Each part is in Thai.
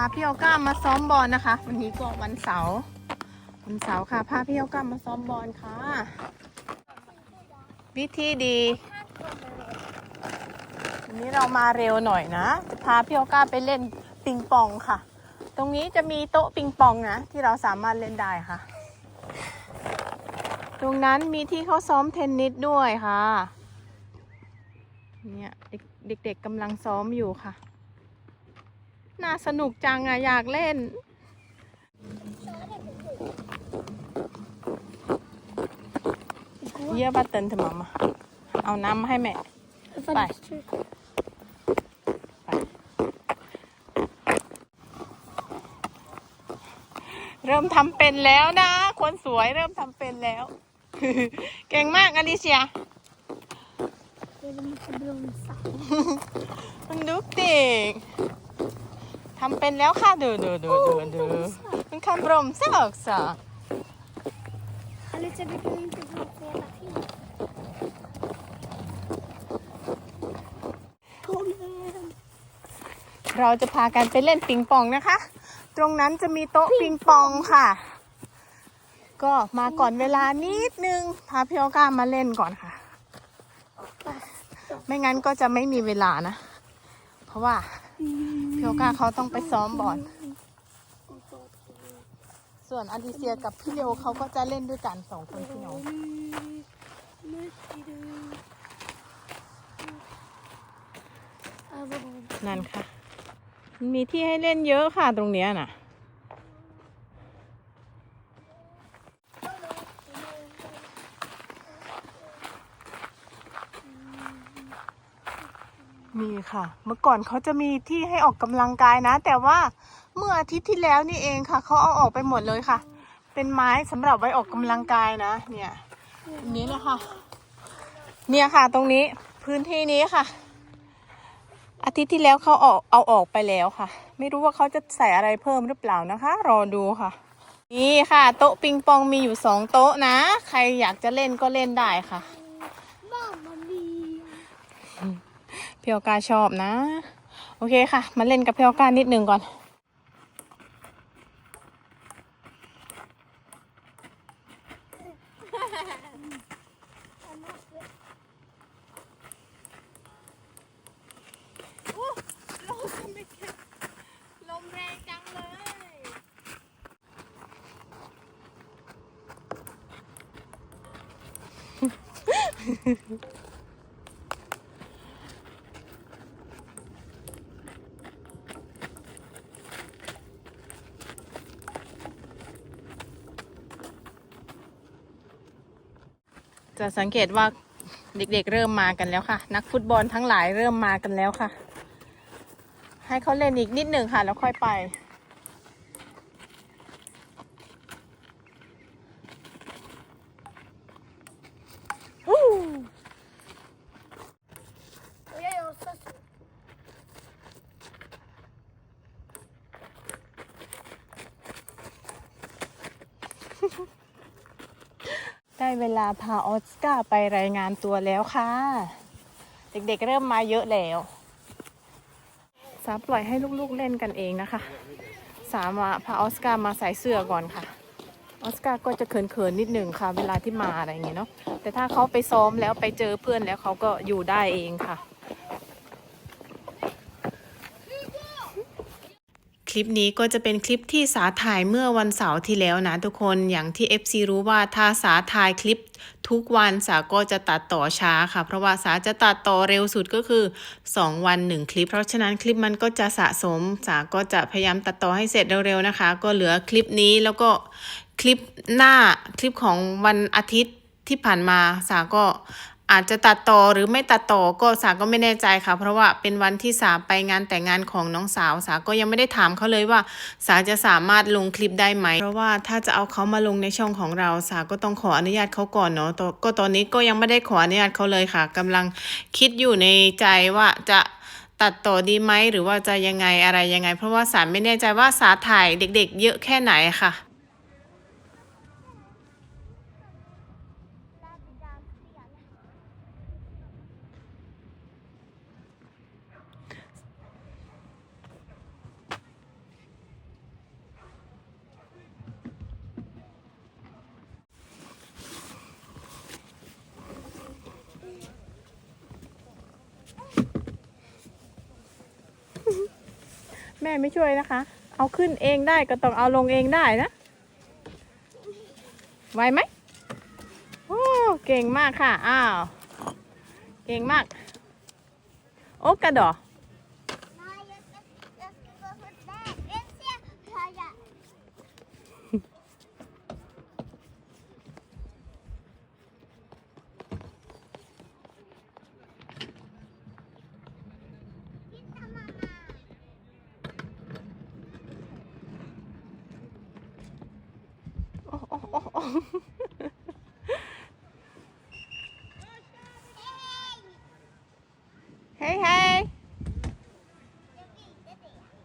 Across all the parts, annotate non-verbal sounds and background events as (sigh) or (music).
าพี่เอาก้ามาซ้อมบอลนะคะ วันนี้ก็วันเสาร์วันเสาร์ค่ะพาพี่เอาก้ามาซ้อมบอลค่ะ วิธีดี วันนี้เรามาเร็วหน่อยนะ จะพาพี่เอาก้าไปเล่นปิงปองค่ะ ตรงนี้จะมีโต๊ะปิงปองนะ ที่เราสามารถเล่นได้ค่ะ ตรงนั้นมีที่เขาซ้อมเทนนิสด้วยค่ะ เนี่ยเด็กเด็กๆกำลังซ้อมอยู่ค่ะ น่าสนุกจังอะอยากเล่น เยี่ยบัตเตินเถอะมามาเอาน้ำมาให้แม่ Van Bye. de stuk. เริ่มทำเป็นแล้วนะ คนสวยเริ่มทำเป็นแล้ว เก่งมากอลิเซีย We moeten blomsen. มันดุกเด็ก ทำเป็นแล้วค่ะดูดูดูดูดูมันคำรมซอกซอก Alice heb ik nu inte fått hela tiden. Kom igen. เราจะพากันไปเล่นปิงปองนะคะ ตรงนั้นจะมีโต๊ะปิงปองค่ะ ก็มาก่อนเวลานิดนึง พาพี่ออก้ามาเล่นก่อนค่ะ ไม่งั้นก็จะไม่มีเวลานะ เพราะว่า เพียวกาเขาต้องไปซ้อมบอลส่วนอดิเซียกับพี่เลวเขาก็จะเล่นด้วยกันสองคนพี่น้องนั่นค่ะ มีที่ให้เล่นเยอะค่ะตรงเนี้ยน่ะ ค่ะ เมื่อก่อนเขาจะมีที่ให้ออกกำลังกายนะ แต่ว่าเมื่ออาทิตย์ที่แล้วนี่เองค่ะเขาเอาออกไปหมดเลยค่ะ เป็นไม้สำหรับไว้ออกกำลังกายนะ เนี่ยนนี้แหละค่ะเนี่ยค่ะ ตรงนี้พื้นที่นี้ค่ะ อาทิตย์ที่แล้วเขาเอาเอาออกไปแล้วค่ะ ไม่รู้ว่าเขาจะใส่อะไรเพิ่มหรือเปล่านะคะ รอดูค่ะ นี่ค่ะ โต๊ะปิงปองมีอยู่สองโต๊ะนะ ใครอยากจะเล่นก็เล่นได้ค่ะ Mamma mia. พี่ออก้าชอบนะ โอเคค่ะ มาเล่นกับเพี่ออก้านิดนึงก่อน ลมแรงจังเลย จะสังเกตว่าเด็กๆเริ่มมากันแล้วค่ะ นักฟุตบอลทั้งหลายเริ่มมากันแล้วค่ะ ให้เขาเล่นอีกนิดหนึ่งค่ะ แล้วค่อยไป Och jag gör så. ได้เวลาพาออสการ์ไปรายงานตัวแล้วค่ะ เด็กๆเริ่มมาเยอะแล้วสาปล่อยให้ลูกๆเล่นกันเองนะคะ สามาพาออสการ์มาใส่เสื้อก่อนค่ะ ออสการ์ก็จะเขินๆนิดหนึ่งค่ะ เวลาที่มาอะไรอย่างเงี้ยเนาะแต่ถ้าเขาไปซ้อมแล้วไปเจอเพื่อนแล้วเขาก็อยู่ได้เองค่ะ คลิปนี้ก็จะเป็นคลิปที่สาถ่ายเมื่อวันเสาร์ที่แล้วนะทุกคนอย่างที่ FC รู้ว่าถ้าสาถ่ายคลิปทุกวันสาก็จะตัดต่อช้าค่ะ เพราะว่าสาจะตัดต่อเร็วสุดก็คือ 2 วัน 1 คลิป เพราะฉะนั้นคลิปมันก็จะสะสม สาก็จะพยายามตัดต่อให้เสร็จเร็วๆนะคะ ก็เหลือคลิปนี้แล้วก็คลิปหน้าคลิปของวันอาทิตย์ที่ผ่านมาสาก็ อาจจะตัดต่อหรือไม่ตัดต่อก็สาก็ไม่แน่ใจค่ะ เพราะว่าเป็นวันที่สาไปงานแต่งงานของน้องสาว สาก็ยังไม่ได้ถามเขาเลยว่า สาจะสามารถลงคลิปได้ไหม เพราะว่าถ้าจะเอาเขามาลงในช่องของเรา สาก็ต้องขออนุญาตเขาก่อนเนาะตก็ตอนนี้ก็ยังไม่ได้ขออนุญาตเขาเลยค่ะกำลังคิดอยู่ในใจว่าจะตัดต่อดีไหมหรือว่าจะยังไงอะไรยังไง เพราะว่าสาไม่แน่ใจว่าสาถ่ายเด็กๆ เยอะแค่ไหนค่ะ แม่ไม่ช่วยนะคะ เอาขึ้นเองได้ก็ต้องเอาลงเองได้นะ ไหวไหมโอ้เก่งมากค่ะ อ้าว เก่งมาก โอ้กระดอ Nej, jag ska, jag ska gå på där. Jag ser hur jag... Titta mamma! โอ้โอ้โอ้โอ้ Hej! เฮ้ยเฮ้ย Jag visste det. เฮ้ยเฮ้ ย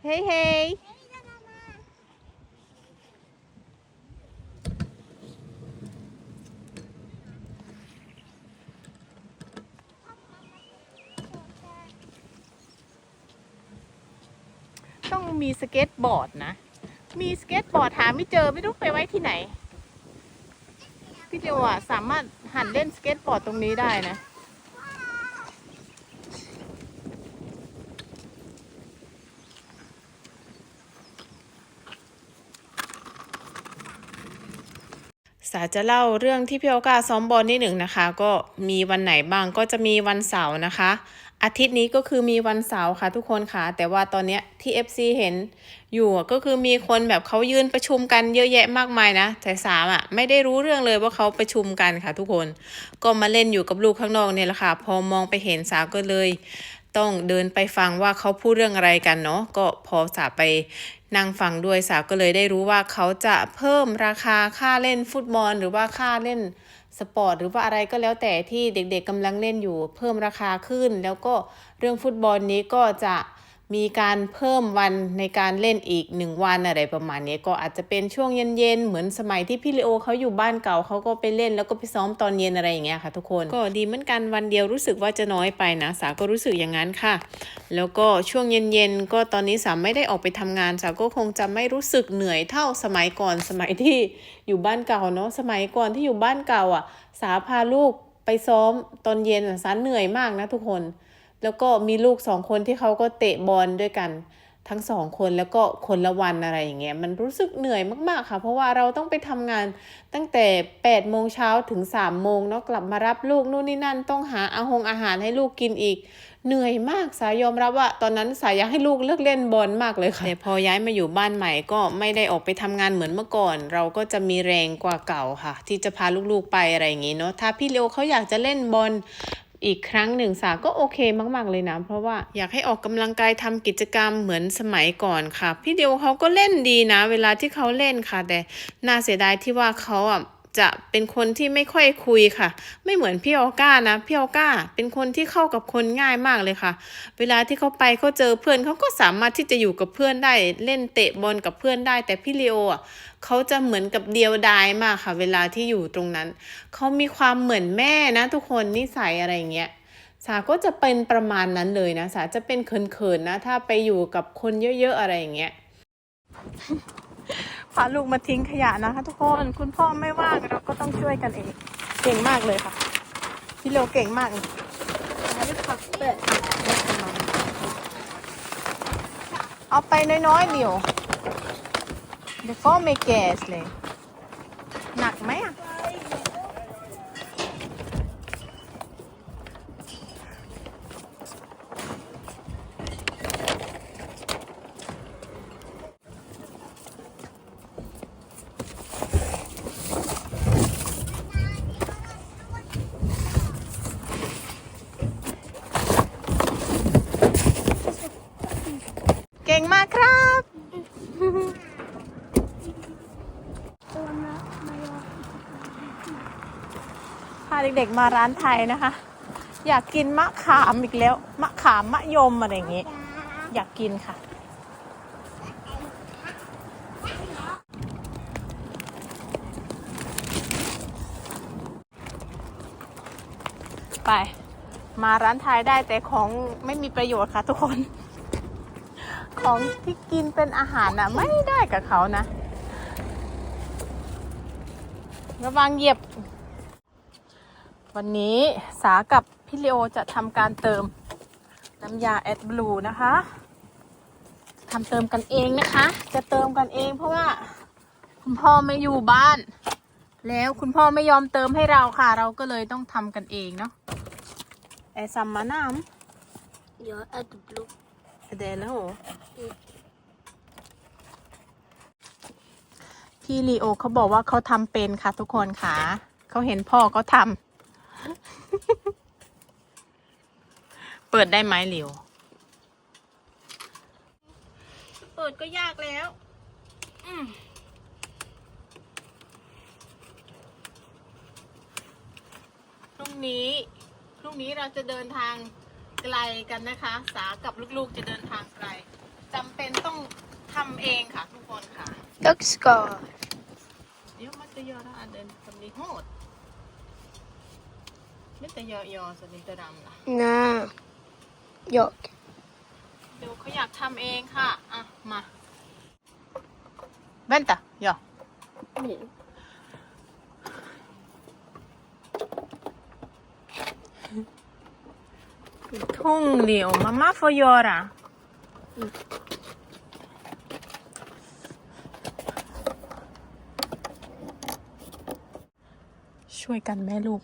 Hej då mamma! ต้องมีสเก็ตบอร์ดนะ มีสเก็ตบอร์ดหาไม่เจอไม่รู้ไปไว้ที่ไหน พี่เดียวอะสามารถหันเล่นสเก็ตบอร์ดตรงนี้ได้นะ สาจะเล่าเรื่องที่พี่โอกาซ้อมบอลนิดหนึ่งนะคะ ก็มีวันไหนบ้างก็จะมีวันเสาร์นะคะ อาทิตย์นี้ก็คือมีวันเสาร์ค่ะทุกคนค่ะ แต่ว่าตอนเนี้ยที่ FC เห็นอยู่ก็คือมีคนแบบเขายืนประชุมกันเยอะแยะมากมายนะแต่สามอะไม่ได้รู้เรื่องเลยว่าเขาประชุมกันค่ะทุกคน ก็มาเล่นอยู่กับลูกข้างนอกเนี่ยแหละค่ะ พอมองไปเห็นสาวก็เลย ต้องเดินไปฟังว่าเขาพูดเรื่องอะไรกันเนาะก็พอสาไปนั่งฟังด้วยสาวก็เลยได้รู้ว่าเขาจะเพิ่มราคาค่าเล่นฟุตบอลหรือว่าค่าเล่น สปอร์ตหรือว่าอะไรก็แล้วแต่ที่เด็กๆกำลังเล่นอยู่เพิ่มราคาขึ้น แล้วก็เรื่องฟุตบอลนี้ก็จะ มีการเพิ่มวันในการเล่นอีกหนึ่งวันอะไรประมาณนี้ก็อาจจะเป็นช่วงเย็นๆเหมือนสมัยที่พี่เลโอเขาอยู่บ้านเก่าเขาก็ไปเล่นแล้วก็ไปซ้อมตอนเย็นอะไรอย่างเงี้ยค่ะทุกคนก็ดีเหมือนกันวันเดียวรู้สึกว่าจะน้อยไปนะสาก็รู้สึกอย่างนั้นค่ะ แล้วก็ช่วงเย็นๆก็ตอนนี้สามไม่ได้ออกไปทำงานสาก็คงจะไม่รู้สึกเหนื่อยเท่าสมัยก่อนสมัยที่อยู่บ้านเก่าเนาะสมัยก่อนที่อยู่บ้านเก่าอะ สาพาลูกไปซ้อมตอนเย็นสาเหนื่อยมากนะทุกคน แล้วก็มีลูกสองคนที่เขาก็เตะบอลด้วยกันทั้งสองคนแล้วก็คนละวันอะไรอย่างเงี้ยมันรู้สึกเหนื่อยมากๆค่ะ เพราะว่าเราต้องไปทำงานตั้งแต่8โมงเช้าถึง3โมงเนาะกลับมารับลูกนู่นนี่นั่น ต้องหาอาหงอาหารให้ลูกกินอีก เหนื่อยมากสายยอมรับว่า ตอนนั้นสายอยากให้ลูกเลิกเล่นบอลมากเลยค่ะแต่พอย้ายมาอยู่บ้านใหม่ก็ไม่ได้ออกไปทำงานเหมือนเมื่อก่อน เราก็จะมีแรงกว่าเก่าค่ะ ที่จะพาลูกๆไปอะไรอย่างงี้เนาะถ้าพี่เลวเขาอยากจะเล่นบอล อีกครั้งหนึ่งสาก็โอเคมาก ๆ เลยนะ เพราะว่าอยากให้ออกกำลังกายทำกิจกรรมเหมือนสมัยก่อนค่ะ พี่เดียวเขาก็เล่นดีนะ เวลาที่เขาเล่นค่ะ แต่น่าเสียดายที่ว่าเขาอะ จะเป็นคนที่ไม่ค่อยคุยค่ะ ไม่เหมือนพี่ออก้านะพี่ออก้าเป็นคนที่เข้ากับคนง่ายมากเลยค่ะ เวลาที่เขาไปเขาเจอเพื่อนเขาก็สามารถที่จะอยู่กับเพื่อนได้เล่นเตะบอลกับเพื่อนได้ แต่พี่เลโออะเขาจะเหมือนกับเดียวดายมากค่ะ เวลาที่อยู่ตรงนั้นเขามีความเหมือนแม่นะ ทุกคนนิสัยอะไรเงี้ยสาก็จะเป็นประมาณนั้นเลยนะสาจะเป็นเขินๆนะ ถ้าไปอยู่กับคนเยอะๆอะไรอย่างเงี้ย พาลูกมาทิ้งขยะนะคะ ทุกคนคุณพ่อไม่ว่างเราก็ต้องช่วยกันเอง เก่งมากเลยค่ะ พี่โลเก่งมากเลยเอาไปน้อยๆเดียวเดี๋ยวก็ไม่แก่เลย หนักไหมอะ เด็กๆมาร้านไทยนะคะ อยากกินมะขามอีกแล้ว มะขามมะยมอะไรอย่างงี้ อยากกินค่ะ ไป มาร้านไทยได้แต่ของไม่มีประโยชน์ค่ะทุกคน ของที่กินเป็นอาหารน่ะ ไม่ได้กับเขานะระวังเหยียบ วันนี้สากับพี่เลโอจะทำการเติมน้ำยาแอดบลูนะคะทำเติมกันเองนะคะ จะเติมกันเองเพราะว่าคุณพ่อไม่อยู่บ้าน แล้วคุณพ่อไม่ยอมเติมให้เราค่ะ เราก็เลยต้องทำกันเองเนาะไอซัมมาน้ Jag äter blod. ำเดลแล้วพี่ลีโอเขาบอกว่าเขาทำเป็นค่ะทุกคนค่ะ เขาเห็นพ่อเขาทำ เปิดได้ไหมหลิวเปิดก็ยากแล้ว อืมพรุ่งนี้ พรุ่งนี้เราจะเดินทางไกลกันนะคะ สากับลูกๆจะเดินทางไกลจำเป็นต้องทำเองค่ะ ทุกคนค่ะ Jag ska. เดี๋ยวมันจะยอระเดินสำลีโหด ไม่แต่ยอยอสนิตรำล่ะ Nej. Jag. เดี๋ยวเขาอยากทำเองค่ะ อะ มาเว้นตะยอ Nu. ทุ่งเหลียวมาม่าฟอยอระช่วยกันแม่ลูก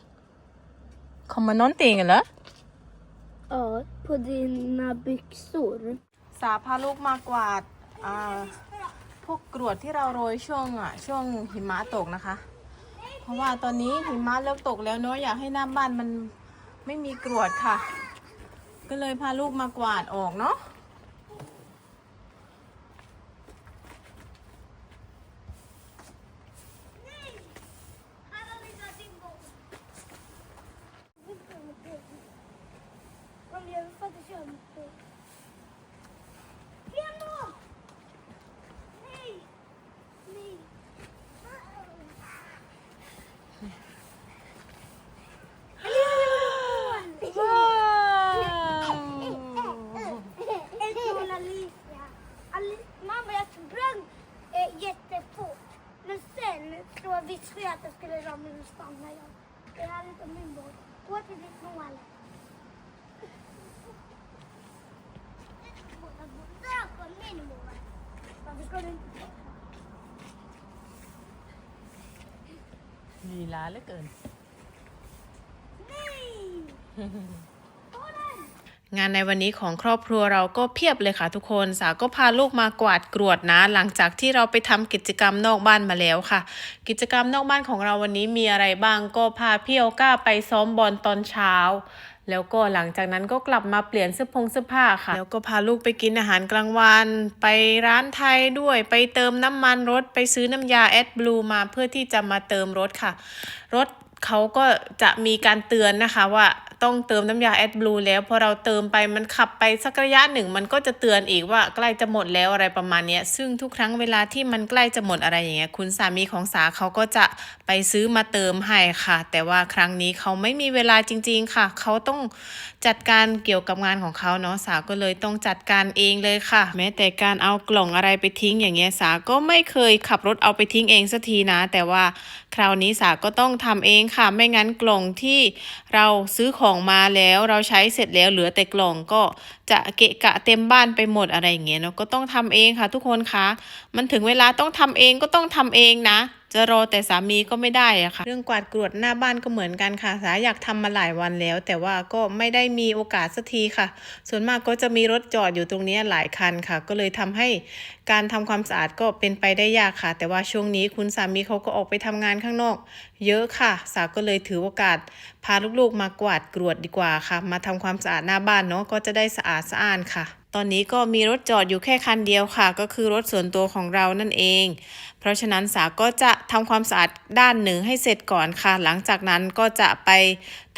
เขามานอนเตียงกันเหรอ Ja, på dina byxor. สาพาลูกมากวาดอ่าพวกกรวดที่เราโรยช่วงอะช่วงหิมะตกนะคะ เพราะว่าตอนนี้หิมะเริ่มตกแล้วเนอะอยากให้หน้าบ้านมันไม่มีกรวดค่ะ ก็เลยพาลูกมากวาดออกเนาะ Jag visste ju att jag skulle ramla och stanna. Jag, det här är inte min båt. Gå till ditt mål. Där kom min mål. Varför ska du inte Ni lär er Nej! (laughs) งานในวันนี้ของครอบครัวเราก็เพียบเลยค่ะทุกคน สาก็พาลูกมากวาดกรวดนะ หลังจากที่เราไปทำกิจกรรมนอกบ้านมาแล้วค่ะ กิจกรรมนอกบ้านของเราวันนี้มีอะไรบ้างก็พาพี่โอก้าไปซ้อมบอลตอนเช้า แล้วก็หลังจากนั้นก็กลับมาเปลี่ยนเสื้อผงเสื้อผ้าค่ะ แล้วก็พาลูกไปกินอาหารกลางวัน ไปร้านไทยด้วย ไปเติมน้ำมันรถ ไปซื้อน้ำยาแอดบลูมาเพื่อที่จะมาเติมรถค่ะ รถ เขาก็จะมีการเตือนนะคะว่าต้องเติมน้ำยาแอดบลูแล้วพอเราเติมไปมันขับไปสักระยะหนึ่ง มันก็จะเตือนอีกว่าใกล้จะหมดแล้วอะไรประมาณนี้ซึ่งทุกครั้งเวลาที่มันใกล้จะหมดอะไรอย่างเงี้ยคุณสามีของสาเขาก็จะไปซื้อมาเติมให้ค่ะ แต่ว่าครั้งนี้เขาไม่มีเวลาจริง ๆค่ะ เขาต้อง จัดการเกี่ยวกับงานของเขาเนาะสาก็เลยต้องจัดการเองเลยค่ะ แม้แต่การเอากล่องอะไรไปทิ้งอย่างเงี้ยสาก็ไม่เคยขับรถเอาไปทิ้งเองสักทีนะ แต่ว่าคราวนี้สาก็ต้องทำเองค่ะ ไม่งั้นกล่องที่เราซื้อของมาแล้วเราใช้เสร็จแล้วเหลือแต่กล่องก็ จะเกะกะเต็มบ้านไปหมดอะไรอย่างเงี้ยเนาะก็ต้องทำเองค่ะ ทุกคนคะมันถึงเวลาต้องทำเองก็ต้องทำเองนะ จะรอแต่สามีก็ไม่ได้อะค่ะ เรื่องกวาดกรวดหน้าบ้านก็เหมือนกันค่ะ สาอยากทำมาหลายวันแล้ว แต่ว่าก็ไม่ได้มีโอกาสสักทีค่ะ ส่วนมากก็จะมีรถจอดอยู่ตรงนี้หลายคันค่ะ ก็เลยทำให้การทำความสะอาดก็เป็นไปได้ยากค่ะ แต่ว่าช่วงนี้คุณสามีเขาก็ออกไปทำงานข้างนอก เยอะค่ะ สาก็เลยถือโอกาส พาลูกๆมากวาดกรวดดีกว่าค่ะ มาทำความสะอาดหน้าบ้านเนาะก็จะได้สะอาดสะอ้านค่ะ ตอนนี้ก็มีรถจอดอยู่แค่คันเดียวค่ะ ก็คือรถส่วนตัวของเรานั่นเอง เพราะฉะนั้นสาก็จะทำความสะอาดด้านหนึ่งให้เสร็จก่อนค่ะ หลังจากนั้นก็จะไป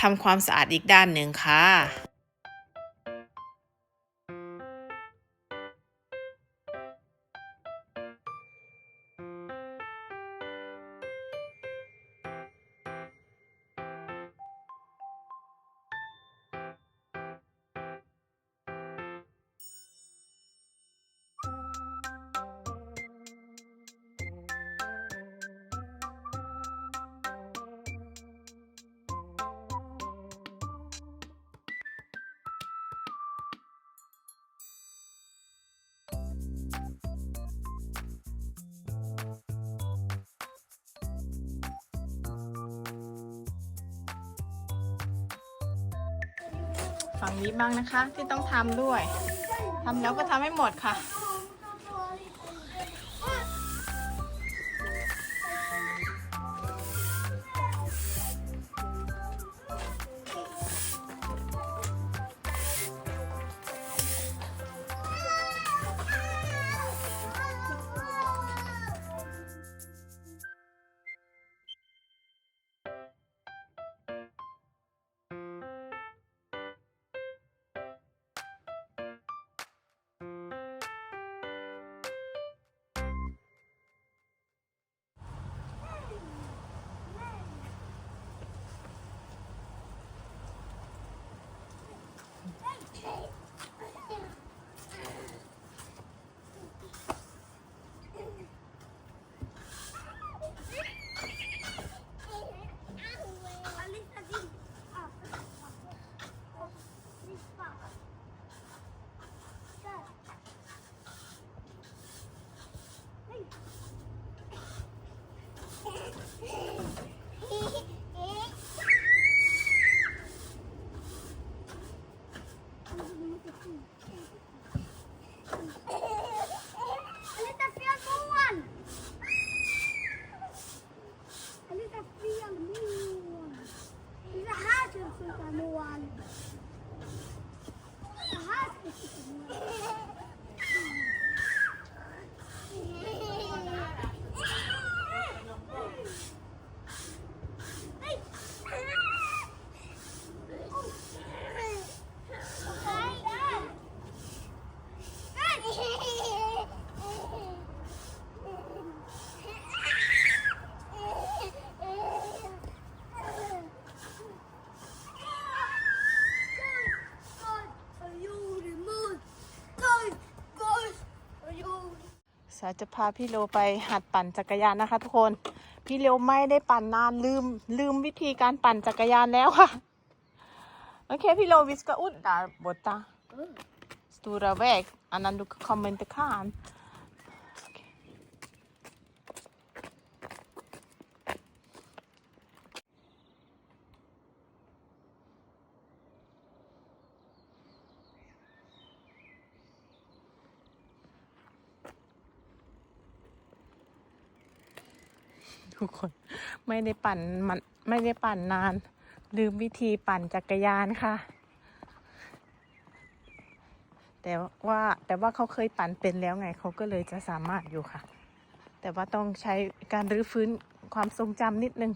ทำความสะอาดอีกด้านหนึ่งค่ะ ฝั่งนี้บ้างนะคะ ที่ต้องทำด้วยทำแล้วก็ทำให้หมดค่ะ สาจะพาพี่โลไปหัดปั่นจักรยานนะคะ ทุกคน พี่โลไม่ได้ปั่นนานลืม ลืมวิธีการปั่นจักรยานแล้วค่ะ โอเคพี่โลวิสกอุดดาบตา stora väg annan du kommer inte kan. Okej. ทุกคน ไม่ได้ปั่นมันไม่ได้ปั่นนาน ลืมวิธีปั่นจักรยานค่ะ แต่ว่าแต่ว่าเขาเคยปั่นเป็นแล้วไงเขาก็เลยจะสามารถอยู่ค่ะ แต่ว่าต้องใช้การรื้อฟื้นความทรงจำนิดนึง